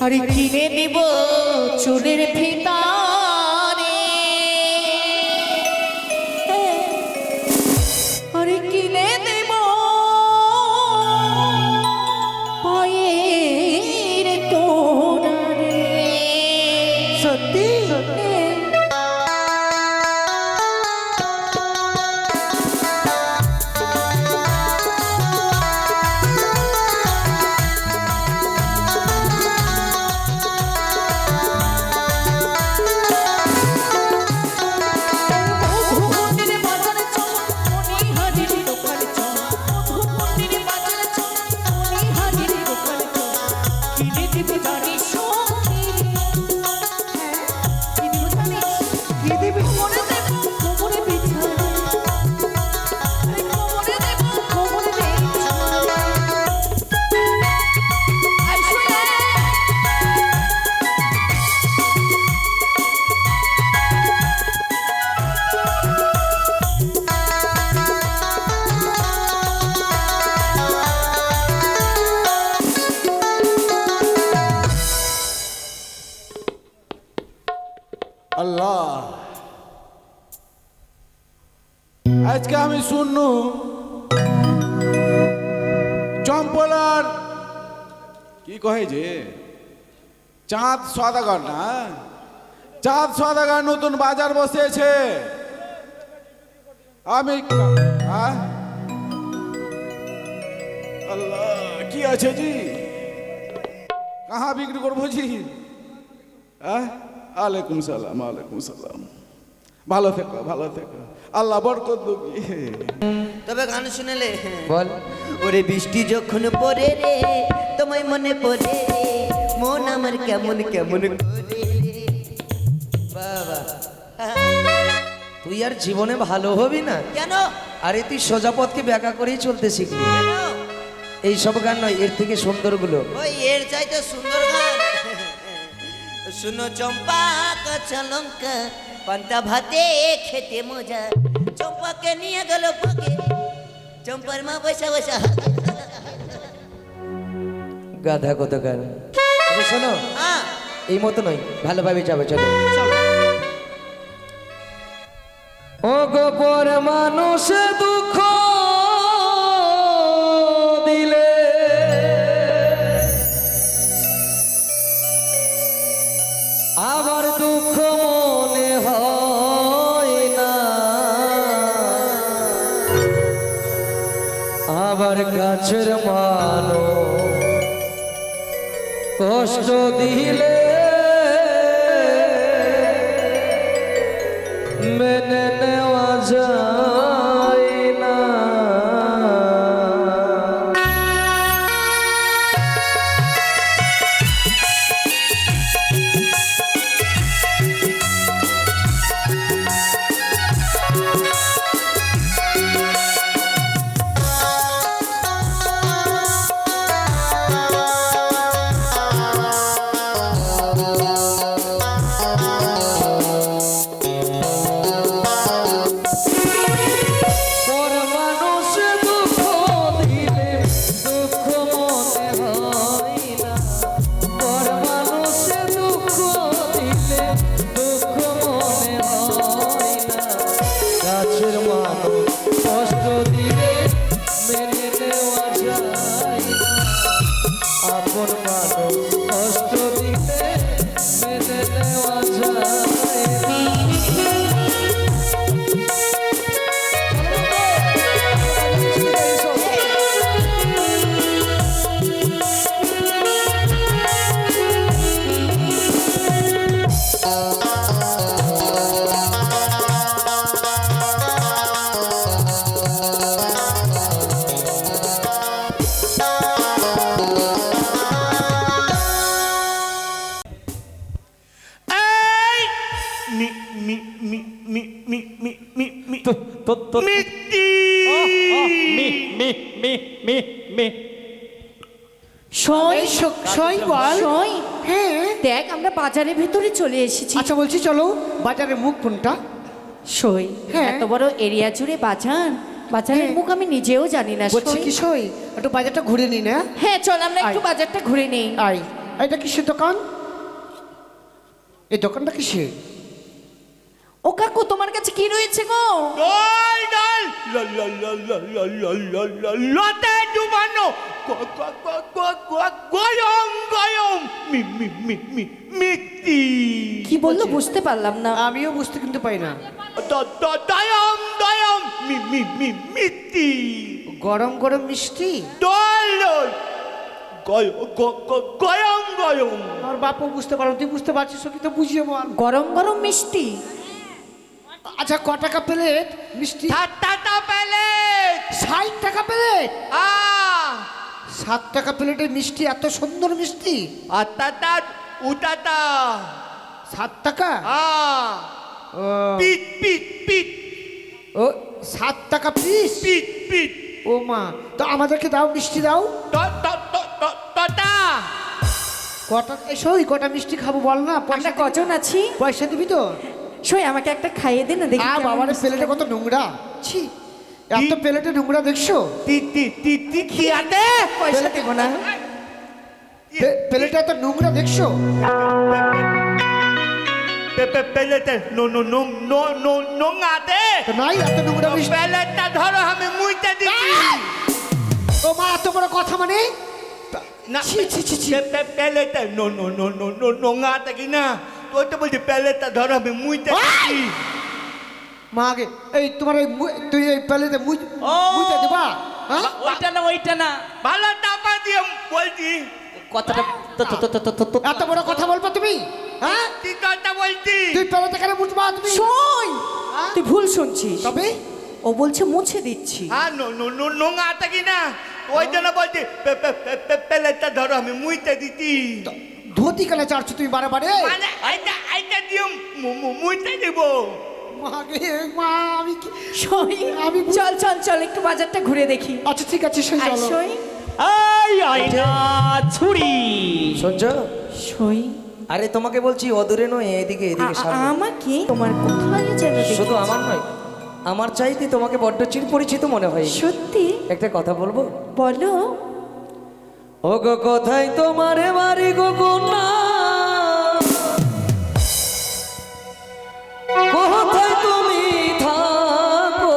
আরে কিনে দিব চুলের আল্লাহ। আজকে আমি শূন্য চম্পলার, কি কহে যে? চাঁদ সদাগর না? চাঁদ সদাগর নতুন বাজার বসেছে আমি হ্যাঁ? আল্লাহ, কি আছে জি? কাহা বিক্রি করব জি? হ্যাঁ? আলাইকুম সালাম আলাইকুম সালাম। ভালো থেকো ভালো থেকো। আল্লাহ বরকত দুকি। তবে গান শুনেলে বল। ওরে বৃষ্টি যখন পড়ে রে তোমায় মনে পড়ে মন আমার কেমন কেমন করে বাবা। তুই আর জীবনে ভালো হবি না। কেন? আরে তুই সোজা পথকে ব্যাখ্যা করেই চলতে শিখবি কেন? এই সব গান নয় এর থেকে সুন্দরগুলো। ওই এর চাইতে সুন্দর গান। শুনো চম্পা কাঁচা লঙ্কা পান্তা ভাতে খেতে মজা। চম্পাকে নিয়ে গেল পাকে চম্পার মা বসা বসা। গাধা কত গান শোনো হ্যাঁ। এই মতো নয় ভালোভাবে যাবে চলো। ও গোপর মানুষ দুঃখ আবার দুঃখ মনে হয় না। আবার কাছের মানো কষ্ট দিলে মেনে নেওয়া যায়। দেখ আমরা বাজারের ভেতরে চলে এসেছি। আচ্ছা বলছি চলো বাজারের মুখ কোনটা? সই। হ্যাঁ। এত বড় এরিয়া জুড়ে বাজার। বাজারের হ্যাঁ। মুখ আমি নিজেও জানি না বলছি কি সই? একটু বাজারটা ঘুরে নি না? হ্যাঁ চল আমরা একটু বাজারটা ঘুরে নেই। আই এটা কিসের দোকান? এই দোকানটা কিসের? ও কাকু তোমার কাছে কি রয়েছে গো? ডল ডল লতে ডুবানো গরম গরম মিক্তি কি বলল বুঝতে পারলাম না। আমিও বুঝতে কিন্তু পাই না। দয়ম দয়ম মিক্তি গরম গরম মিষ্টি? ডল ডল গরম গয়ম আমার বাপু বুঝতে পারো তুই বুঝতে পারছিস কি তো বুঝিয়ে বল। গরম গরম মিষ্টি? আচ্ছা ক টাকা প্লেট? মিষ্টি? টাটা প্যালেট ষাট টাকা প্লেট? আ। সাত টাকা প্লেটের মিষ্টি এত সুন্দর মিষ্টি? আতাতা উতাতা সাত টাকা? আ। ও, পিট পিট পিট। ও সাত টাকা পিস? পিট পিট। ও মা তো আমাদেরকে দাও মিষ্টি দাও। ট- ট- ট- ট- টটা কটা এই সই কটা মিষ্টি খাব বল না পয়সা কজন আছি? পয়সা দিবি তো? সই আমাকে একটা খাইয়ে দিন না দেখি আ বাবার প্লেটে কত নোংরা? ছি এত প্লেটে নোংরা দেখছ? তি তি তি তি আতে পয়সা দেবো না। প্লেটে এত নোংরা দেখছ? পেলেতে no no no no no no আতে তো নাই এত নোংরা পেলেটটা ধরো আমি মুইতে দিচ্ছি। ও মা এত বড় কথা মানে? না ছি, ছি, ছি, পেলেতে no no no no no no আতে কি না তুই তো বলছি পেলেটটা ধরো আমি মুইতে দিচ্ছি মা আগে এই তোমার এই তুই এই প্লেটে মুই ও! মুইতে দিবা হ্যাঁ? ওইটা না ওইটা না। ভালো টাকা দিয়ে বলছি। কথাটা তো তো তো তো তো তো তো। এত বড় কথা বলবা তুমি হ্যাঁ? তুই কথা বলছি? তুই প্লেটে কেন মুছবা তুমি? সই তুই ভুল শুনছিস। তবে? ও বলছে মুছে দিচ্ছি। হ্যাঁ নো নো নো নো আতে কি না ওই জন্য বলছি পেপে ধরো আমি মুইতে দিচ্ছি ধুতি কেন চাড়ছো তুমি বারে বারে মানে দিয়ে মু- মু- মুইতে দিব। মা গে, মা আমি সই আমি চল চল চল একটু বাজারটা ঘুরে দেখি। আচ্ছা ঠিক আছে সেই চলো। সই? এই আইনা ছুরি। শুনছ সই? আরে তোমাকে বলছি অদূরে নয় এদিকে এদিকে আমাকে? তোমার কোথায় যেন শুধু আমার নয় আমার চাইতে তোমাকে বড্ড চির পরিচিত মনে হয়। সত্যি? একটা কথা বলব? বলো। ও গো কোথায় তোমারে বাড়ি গো কন্যা? কোথায় তুমি থাকো?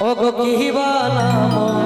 ও কি বানাম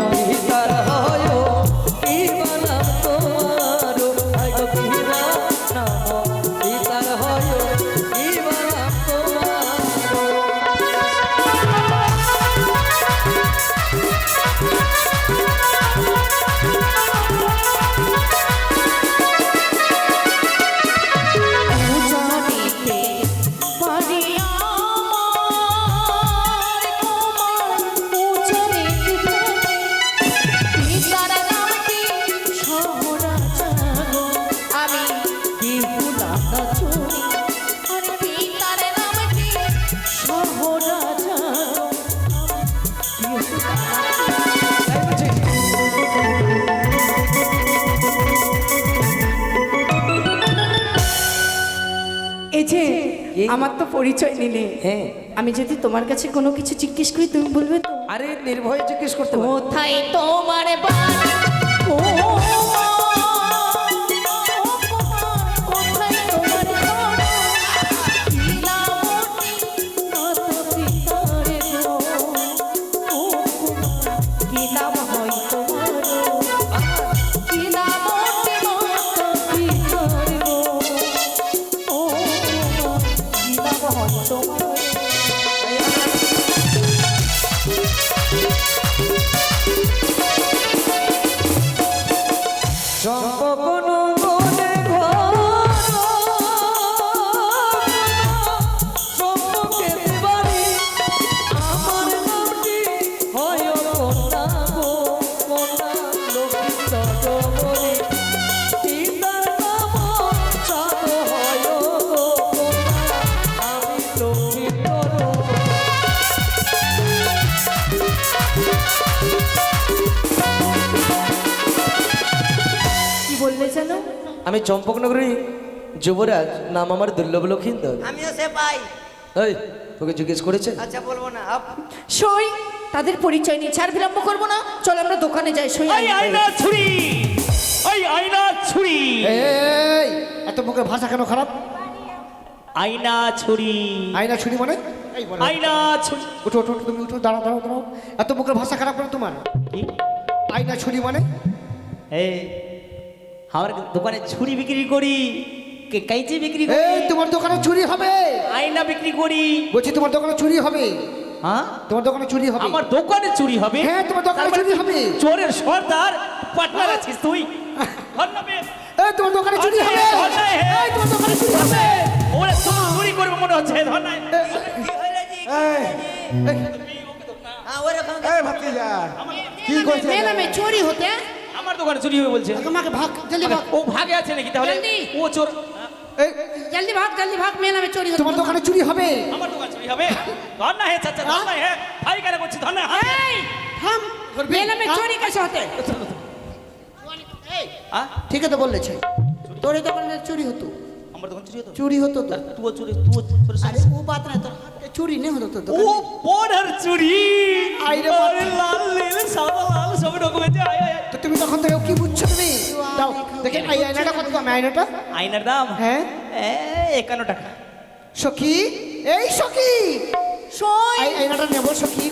আমার তো পরিচয় নিলে হ্যাঁ। আমি যদি তোমার কাছে কোনো কিছু জিজ্ঞেস করি তুমি বলবে তো। আরে নির্ভয়ে জিজ্ঞেস করতে কোথায় তোমার বাড়ি? আমি চম্পকনগরী যুবরাজ নাম আমার দুর্লভ লক্ষিন্দ। আমিও সে পাই। এই তোকে জিজ্ঞেস করেছে? আচ্ছা বলব না আপ। সই তাদের পরিচয় নিয়ে ছাড় বিলম্ব করব না। চল আমরা দোকানে যাই সই এই আয়না ছুরি এই আয়না ছুরি। এই এত মুখের ভাষা কেন খারাপ? আয়না ছুরি। আয়না ছুরি মানে? এই বলো। আয়না ছুরি। উঠো উঠো উঠো, তুমি উঠো দাঁড়াও দাঁড়াও দাঁড়াও। এত মুখের ভাষা খারাপ কেন তোমার? কি? আয়না ছুরি মানে? এই আমার দোকানে ছুরি বিক্রি করি কে- কাইচি বিক্রি করি। এই তোমার দোকানে চুরি হবে। আয়না বিক্রি করি। বলছি তোমার দোকানে চুরি হবে। হ্যাঁ? তোমার দোকানে চুরি হবে। আমার দোকানে চুরি হবে। হ্যাঁ, তোমার দোকানে তার মানে চুরি হবে। চোরের সর্দার পার্টনার আছিস তুই। ধন্যবাদ। এই তোমার দোকানে চুরি হবে। এই তোমার দোকানে চুরি হবে। ওরা চোর চুরি করবে মনে হচ্ছে হইল জি? এই ভাতিজা কি করছে মেলা মে চোরি হতে? আমার দোকানে চুরি হবে বলছে তোমাকে ভাগ জলদি ভাগ ও ভাগে আছে নাকি তাহলে জলদি। ও চোর এই जल्दी भाग जल्दी भाग मेला में चोरी होते তোমার দোকানে চুরি হবে আমার দোকান চুরি হবে ধন্যবাদ হে চাচা ধন্যবাদ হে ভাই কেন করছি ধন্যবাদ हैं। हम मेला में चोरी कैसे होते हैं? হ্যাঁ ঠিক আছে বললেছে তোর এই দোকানে চুরি হতো আমার দোকান চুরি হতো চুরি হতো তো তুই চুরি তুই চুরি আরে ও বাত না তোর হাতে চুরি নেই হতো তো ও পড়ার চুরি আইরে আরে লাল নীল সাদা লাল সব রকমের যে আয় আয় তো তুমি তখন থেকে কি বুঝছ তুমি? দাও দেখে এই আয়নাটা কত দাম আয়নাটা? আয়নার দাম? হ্যাঁ। একান্ন টাকা। সখী এই সখী। আয়নাটা নেব সখী।